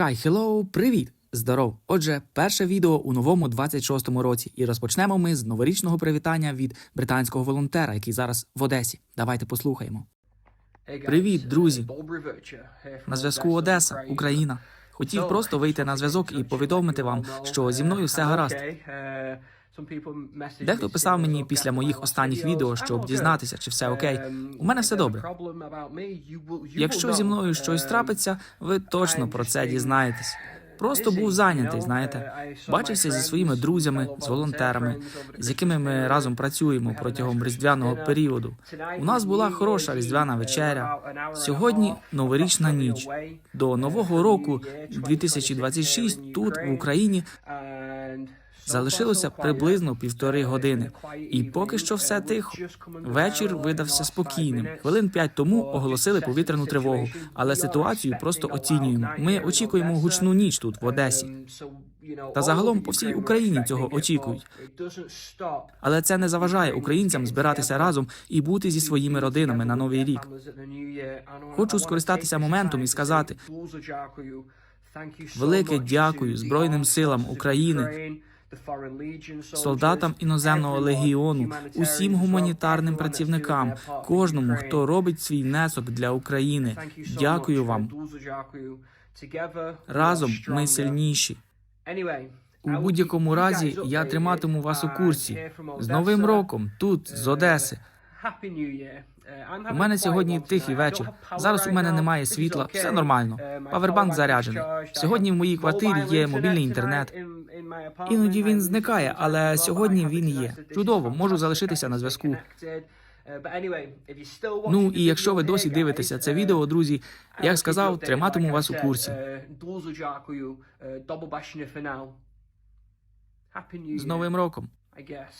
Хай, хеллоу, привіт! Здоров! Отже, перше відео у новому 26-му році, і розпочнемо ми з новорічного привітання від британського волонтера, який зараз в Одесі. Давайте послухаємо. Привіт, друзі! На зв'язку Одеса, Україна. Хотів просто вийти на зв'язок і повідомити вам, що зі мною все гаразд. Дехто писав мені після моїх останніх відео, щоб дізнатися, чи все окей. У мене все добре. Якщо зі мною щось трапиться, ви точно про це дізнаєтесь. Просто був зайнятий, знаєте. Бачився зі своїми друзями, з волонтерами, з якими ми разом працюємо протягом різдвяного періоду. У нас була хороша різдвяна вечеря. Сьогодні новорічна ніч. До нового року 2026 тут в Україні залишилося приблизно півтори години. І поки що все тихо. Вечір видався спокійним. Хвилин п'ять тому оголосили повітряну тривогу, але ситуацію просто оцінюємо. Ми очікуємо гучну ніч тут в Одесі. Та загалом по всій Україні цього очікують. Але це не заважає українцям збиратися разом і бути зі своїми родинами на новий рік. Хочу скористатися моментом і сказати Велике дякую Збройним силам України, солдатам іноземного легіону, усім гуманітарним працівникам, кожному, хто робить свій внесок для України. Дякую вам. Разом ми сильніші. У будь-якому разі я триматиму вас у курсі з Новим роком тут, з Одеси. У мене сьогодні тихий вечір. Зараз у мене немає світла, все нормально. Павербанк заряджений. Сьогодні в моїй квартирі є мобільний інтернет. Іноді він зникає, але сьогодні він є. Чудово, можу залишитися на зв'язку. Ну і якщо ви досі дивитеся це відео, друзі, як сказав, триматиму вас у курсі. З Новим роком,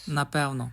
напевно,